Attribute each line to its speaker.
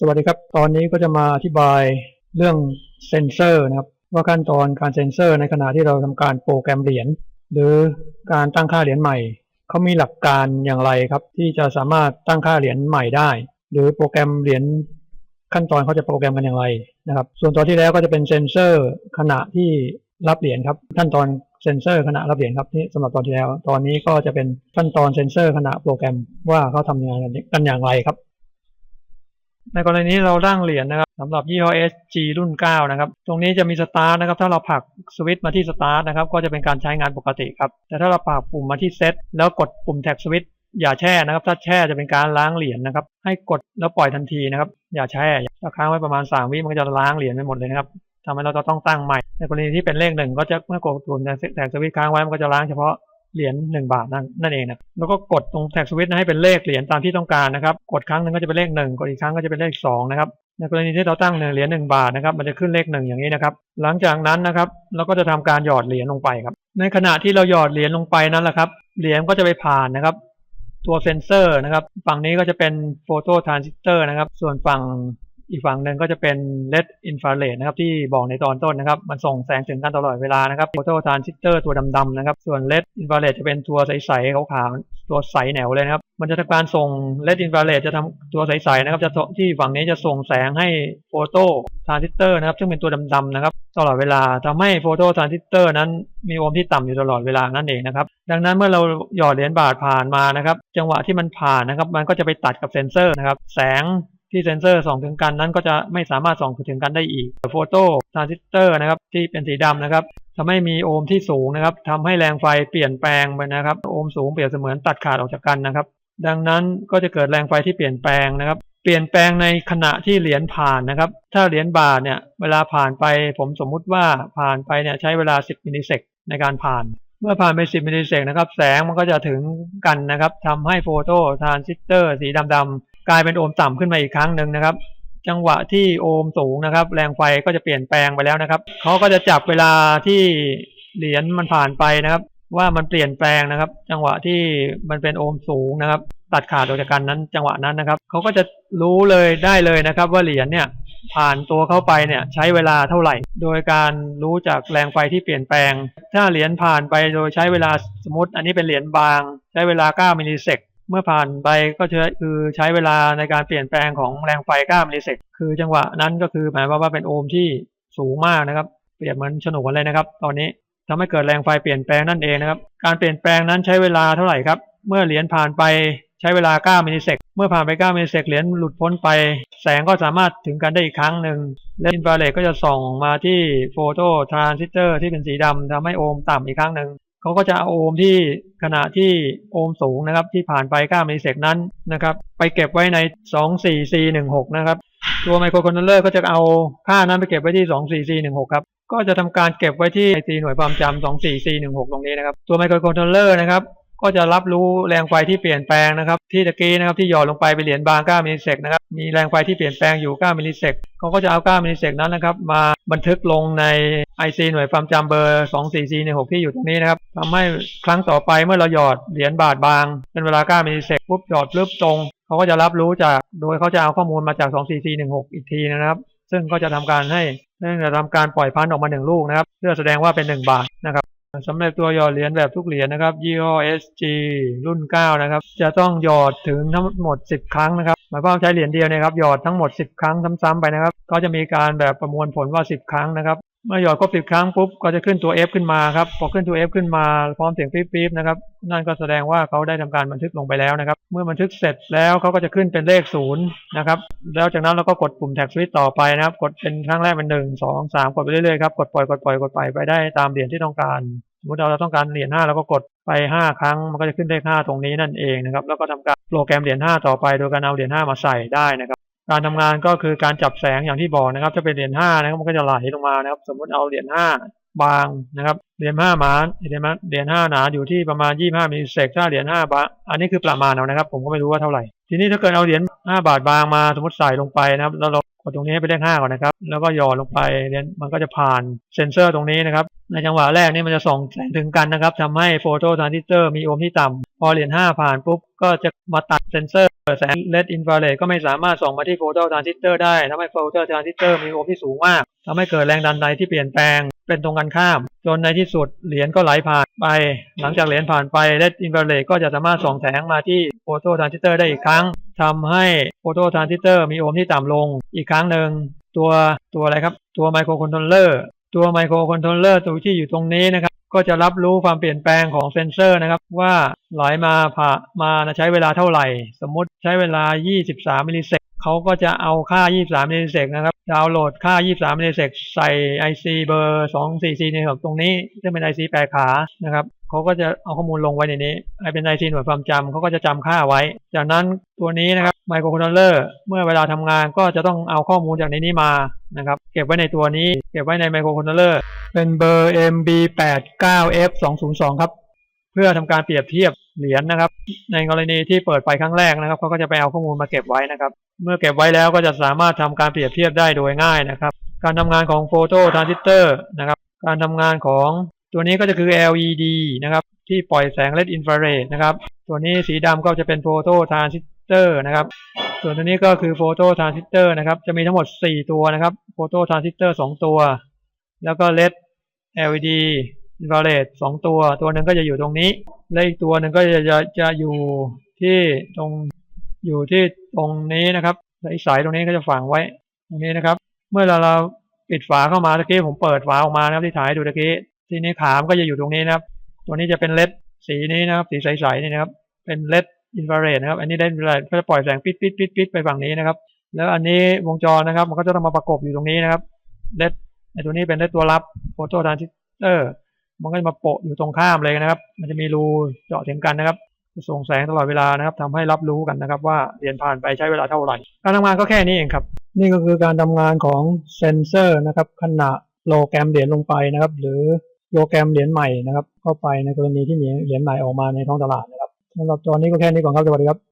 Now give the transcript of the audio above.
Speaker 1: สวัสดีครับ ตอนนี้ก็จะมาอธิบายเรื่องเซนเซอร์นะครับ ว่าขั้นตอนการเซนเซอร์ในขณะที่เราทำการโปรแกรมเหรียญหรือการตั้งค่าเหรียญใหม่ เขามีหลักการอย่างไรครับ ที่จะสามารถตั้งค่าเหรียญใหม่ได้ หรือโปรแกรมเหรียญขั้นตอนเขาจะโปรแกรมกันอย่างไรนะครับ ส่วนตอนที่แล้วก็จะเป็นเซนเซอร์ขณะที่รับเหรียญครับ ขั้นตอนเซนเซอร์ขณะรับเหรียญครับนี่สำหรับตอนที่แล้ว ตอนนี้ก็จะเป็นขั้นตอนเซนเซอร์ขณะโปรแกรมว่าเขาทำงานกันอย่างไรครับ ในกรณีนี้เราตั้งเหรียญนะครับสำหรับยี่ห้อ SG รุ่น 9 นะครับ ตรงนี้จะมีสตาร์ทนะครับ ถ้าเราผลักสวิตช์มาที่สตาร์ทนะครับ ก็จะเป็นการใช้งานปกติครับ แต่ถ้าเราผลักปุ่มมาที่เซตแล้วกดปุ่มแท็กสวิตช์อย่าแช่นะครับ ถ้าแช่จะเป็นการล้างเหรียญนะครับ ให้กดแล้วปล่อยทันทีนะครับ อย่าแช่ถ้าค้างไว้ประมาณ 3 วิมันก็จะล้างเหรียญไปหมดเลยนะครับทำให้เราจะต้องตั้งใหม่ ในกรณีที่เป็นเลขหนึ่งก็จะเมื่อกดปุ่มแท็กสวิตช์ค้างไว้มันก็จะล้างเฉพาะ เหรียญหนึ่งบาทนั่นเองนะแล้วก็กดตรงแท็กสวิตช์ให้เป็นเลขเหรียญตามที่ต้องการนะครับ กดครั้งหนึ่งก็จะเป็นเลขหนึ่งกดอีกครั้งก็จะเป็นเลขสองนะครับในกรณีที่เราตั้งเหรียญหนึ่งบาทนะครับ มันจะขึ้นเลขหนึ่งอย่างนี้นะครับ หลังจากนั้นนะครับ เราก็จะทำการหยอดเหรียญลงไปครับ ในขณะที่เราหยอดเหรียญลงไปนั้นแหละครับ เหรียญก็จะไปผ่านนะครับ ตัวเซนเซอร์นะครับ ฝั่งนี้ก็จะเป็นโฟโตทรานซิสเตอร์นะครับ ส่วนฝั่ง อีกฝั่งหนึ่งก็จะเป็น LED infrared นะครับที่บอกในตอนต้นนะครับ มันส่งแสงถึงกันตลอดเวลานะครับโฟโตทรานซิสเตอร์ตัวดำๆนะครับ ส่วน LED infrared จะเป็นตัวใสๆขาวๆตัวใสแหนวเลยนะครับ มันจะทำการส่ง LED infrared จะทำตัวใสๆนะครับ จะที่ฝั่งนี้จะส่งแสงให้โฟโตทรานซิสเตอร์นะครับซึ่งเป็นตัวดำๆนะครับตลอดเวลาทำให้โฟโตทรานซิสเตอร์นั้นมีโอห์มที่ต่ำอยู่ตลอดเวลานั่นเองนะครับดังนั้นเมื่อเราหยอดเหรียญบาทผ่านมานะครับ จังหวะที่มันผ่านนะครับ มันก็จะไปตัดกับเซนเซอร์นะครับ แสง ที่เซนเซอร์ส่องถึงกันนั้นก็จะไม่สามารถส่องถึงกันได้อีกโฟโตทรานซิสเตอร์นะครับที่เป็นสีดำนะครับทำให้มีโอห์มที่สูงนะครับทำให้แรงไฟเปลี่ยนแปลงไปนะครับโอห์มสูงเปรียบเสมือนตัดขาดออกจากกันนะครับ ดังนั้นก็จะเกิดแรงไฟที่เปลี่ยนแปลงนะครับ เปลี่ยนแปลงในขณะที่เหรียญผ่านนะครับ ถ้าเหรียญบาทเนี่ยเวลาผ่านไปผมสมมุติว่าผ่านไปเนี่ยใช้เวลา 10มิลลิเซกในการผ่าน เมื่อผ่านไป 10มิลลิเซกนะครับ แสงมันก็จะถึงกันนะครับทำให้โฟโตทรานซิสเตอร์สีดำๆ กลายเป็นโอห์มต่ำขึ้นมาอีกครั้งหนึ่งนะครับ จังหวะที่โอห์มสูงนะครับ แรงไฟก็จะเปลี่ยนแปลงไปแล้วนะครับเขาก็จะจับเวลาที่เหรียญมันผ่านไปนะครับ ว่ามันเปลี่ยนแปลงนะครับ จังหวะที่มันเป็นโอห์มสูงนะครับ ตัดขาดออกจากกันนั้น จังหวะนั้นนะครับเขาก็จะรู้เลยได้เลยนะครับ ว่าเหรียญเนี่ยผ่านตัวเข้าไปเนี่ยใช้เวลาเท่าไหร่ โดยการรู้จากแรงไฟที่เปลี่ยนแปลง ถ้าเหรียญผ่านไปโดยใช้เวลาสมมติ อันนี้เป็นเหรียญบาง ใช้เวลา 9 มิลลิเซก เมื่อผ่านไปก็คือใช้เวลาในการเปลี่ยนแปลงของแรงไฟ9มิลลิเซกคือจังหวะนั้นก็คือหมายความว่าเป็นโอห์มที่สูงมากนะครับ เปรียบเหมือนฉนวนเลยนะครับ ตอนนี้ทำให้เกิดแรงไฟเปลี่ยนแปลงนั่นเองนะครับ การเปลี่ยนแปลงนั้นใช้เวลาเท่าไหร่ครับ เมื่อเหรียญผ่านไปใช้เวลา9มิลลิเซกเมื่อผ่านไป9มิลลิเซกเหรียญหลุดพ้นไป แสงก็สามารถถึงกันได้อีกครั้งหนึ่ง และอินฟราเรดก็จะส่องมาที่โฟโตทรานซิสเตอร์ที่เป็นสีดำทำให้โอห์มต่ำอีกครั้งหนึ่ง เขาก็จะเอาโอห์มที่ขณะที่โอห์มสูงนะครับ ที่ผ่านไป9มิลลิเซกนั้นนะครับ ไปเก็บไว้ใน 24C16 นะครับตัวไมโครคอนโทรลเลอร์ก็จะเอาค่านั้นไปเก็บไว้ที่ 24C16 ครับ ก็จะทำการเก็บไว้ที่ IC หน่วยความจำ 24C16 ตรงนี้นะครับ ตัวไมโครคอนโทรลเลอร์นะครับ ก็จะรับรู้แรงไฟที่เปลี่ยนแปลงนะครับ ที่ตะกี้นะครับที่หย่อนลงไปเป็นเหรียญบาง 9มิลลิเซกนะครับ มีแรงไฟที่เปลี่ยนแปลงอยู่ 9มิลลิเซกเขาก็จะเอา 9มิลลิเซกนั้นนะครับ มาบันทึกลงใน IC หน่วยความจำเบอร์ 24C16 ที่อยู่ตรงนี้นะครับ ทำให้ครั้งต่อไปเมื่อเราหยอดเหรียญบาทบาง เป็นเวลา9มิลลิเซกปุ๊บหยอดปุ๊บตรง เขาก็จะรับรู้จากโดยเขาจะเอาข้อมูลมาจาก 24C16 อีกทีนะครับ ซึ่งก็จะทำการให้จะทำการปล่อยพันออกมาหนึ่งลูกนะครับ เพื่อแสดงว่าเป็น 1 บาทนะครับสำหรับตัวหยอดเหรียญแบบทุกเหรียญนะครับยี่ห้อ SG รุ่น 9 นะครับ จะต้องหยอดถึงทั้งหมด 10 ครั้งนะครับหมายความใช้เหรียญเดียวนะครับหยอดทั้งหมด 10 ครั้งซ้ำๆไปนะครับ ก็จะมีการแบบประมวลผลว่า 10 ครั้งนะครับ เมื่อหยอดครบ10ครั้งปุ๊บก็จะขึ้นตัว F ขึ้นมาครับพอขึ้นตัว F ขึ้นมาพร้อมเสียงปี๊บๆนะครับนั่นก็แสดงว่าเขาได้ทำการบันทึกลงไปแล้วนะครับ เมื่อบันทึกเสร็จแล้วเขาก็จะขึ้นเป็นเลขศูนย์นะครับแล้วจากนั้นเราก็กดปุ่มแท็กสวิตต่อไปนะครับ กดเป็นครั้งแรกเป็นหนึ่งสองสามกดไปเรื่อยๆครับกดปล่อยกดปล่อยกดไปไปได้ตามเหรียญที่ต้องการสมมติเราต้องการเหรียญห้าเราก็กดไป5ครั้งมันก็จะขึ้นเลข5ตรงนี้นั่นเองนะครับแล้วก็ทำการโปรแกรมเหรียญ5ต่อไป โดยการเอาเหรียญ5มาใส่ได้นะครับ การทำงานก็คือการจับแสงอย่างที่บอกนะครับ จะเป็นเหรียญ5นะครับมันก็จะไหลลงมานะครับ สมมติเอาเหรียญ5บางนะครับเหรียญ5หมาเหรียญเหรียญ5หนาอยู่ที่ประมาณ25มิลลิเซกถ้าเหรียญ5บาทอันนี้คือประมาณเอานะครับ ผมก็ไม่รู้ว่าเท่าไหร่ ทีนี้ถ้าเกิดเอาเหรียญ5บาทบางมาสมมติใส่ลงไปนะครับแล้วเรากดตรงนี้ให้เป็นเลข5ก่อนนะครับ แล้วก็หย่อนลงไปเหรียญมันก็จะผ่านเซนเซอร์ตรงนี้นะครับ ในจังหวะแรกนี่มันจะส่องแสงถึงกันนะครับทำให้โฟโตทรานซิสเตอร์มีโอห์มที่ต่ำพอเหรียญ5ผ่านปุ๊บก็จะมาตัดเซนเซอร์ แสงเลดอินฟราเรดก็ไม่สามารถส่องมาที่โฟโตทรานซิสเตอร์ได้ทำให้โฟโตทรานซิสเตอร์มีโอห์มที่สูงมากทำให้เกิดแรงดันไดที่เปลี่ยนแปลงเป็นตรงกันข้าม จนในที่สุดเหรียญก็ไหลผ่านไป หลังจากเหรียญผ่านไปเลดอินฟราเรดก็จะสามารถส่องแสงมาที่โฟโตทรานซิสเตอร์ได้อีกครั้งทำให้โฟโตทรานซิสเตอร์มีโอห์มที่ต่ำลงอีกครั้งหนึ่งตัวตัวอะไรครับ ตัวไมโครคอนโทรลเลอร์ตัวไมโครคอนโทรลเลอร์ตัวที่อยู่ตรงนี้นะครับ ก็จะรับรู้ความเปลี่ยนแปลงของเซนเซอร์นะครับ ว่าไหลมาผ่ามาใช้เวลาเท่าไหร่ สมมติใช้เวลา 23มิลลิเซกเขาก็จะเอาค่า 23มิลลิเซกนะครับดาวน์โหลดค่า 23มิลลิเซกใส่ IC เบอร์244ในตรงนี้ ซึ่งเป็น IC แปดขานะครับเขาก็จะเอาข้อมูลลงไว้ในนี้ไอเป็น IC หน่วยความจำเขาก็จะจำค่าไว้ จากนั้นตัวนี้นะครับ ไมโครคอนโทรลเลอร์เมื่อเวลาทำงานก็จะต้องเอาข้อมูลจากในนี้มานะครับเก็บไว้ในตัวนี้เก็บไว้ในไมโครคอนโทรลเลอร์เป็นเบอร์ MB89F202 ครับ เพื่อทำการเปรียบเทียบเหรียญนะครับ ในกรณีที่เปิดไฟครั้งแรกนะครับเขาก็จะไปเอาข้อมูลมาเก็บไว้นะครับ เมื่อเก็บไว้แล้วก็จะสามารถทำการเปรียบเทียบได้โดยง่ายนะครับ การทำงานของโฟโตทรานซิสเตอร์นะครับ การทำงานของตัวนี้ก็จะคือ LED นะครับที่ปล่อยแสงเลดอินฟราเรดนะครับ ตัวนี้สีดำก็จะเป็นโฟโตทรานซิส เตอร์นะครับ ส่วนตัวนี้ก็คือโฟโตทรานซิสเตอร์นะครับ จะมีทั้งหมด 4 ตัวนะครับโฟโตทรานซิสเตอร์2ตัว แล้วก็ LED LED อินฟราเรดสองตัว ตัวหนึ่งก็จะอยู่ตรงนี้ และอีกตัวหนึ่งก็จะจะจะอยู่ที่ตรงอยู่ที่ตรงนี้นะครับและอีกสายตรงนี้ก็จะฝังไว้ตรงนี้นะครับ เมื่อเราเราปิดฝาเข้ามาตะกี้ผมเปิดฝาออกมานะครับที่ถ่ายดูตะกี้ทีนี้ขามก็จะอยู่ตรงนี้นะครับ ตัวนี้จะเป็นเลดสีนี้นะครับ สีใสๆนี่นะครับ เป็นเลด อินฟราเรดนะครับ อันนี้เลดอินฟราเรดก็จะปล่อยแสงปิดปิดปิดปิดไปฝั่งนี้นะครับ แล้วอันนี้วงจรนะครับ มันก็จะต้องมาประกบอยู่ตรงนี้นะครับเลดไอตัวนี้เป็นเลดตัวรับโฟโตทรานซิสเตอร์มันก็จะมาโปะอยู่ตรงข้ามเลยนะครับ มันจะมีรูเจาะถึงกันนะครับจะส่งแสงตลอดเวลานะครับทำให้รับรู้กันนะครับ ว่าเรียนผ่านไปใช้เวลาเท่าไหร่ การทำงานก็แค่นี้เองครับ นี่ก็คือการทำงานของเซนเซอร์นะครับ ขณะโปรแกรมเหรียญลงไปนะครับ หรือโปรแกรมเหรียญใหม่นะครับ เข้าไปในกรณีที่มีเหรียญใหม่ออกมาในท้องตลาดนะ สำหรับตอนนี้ก็แค่นี้ก่อนครับสวัสดีครับ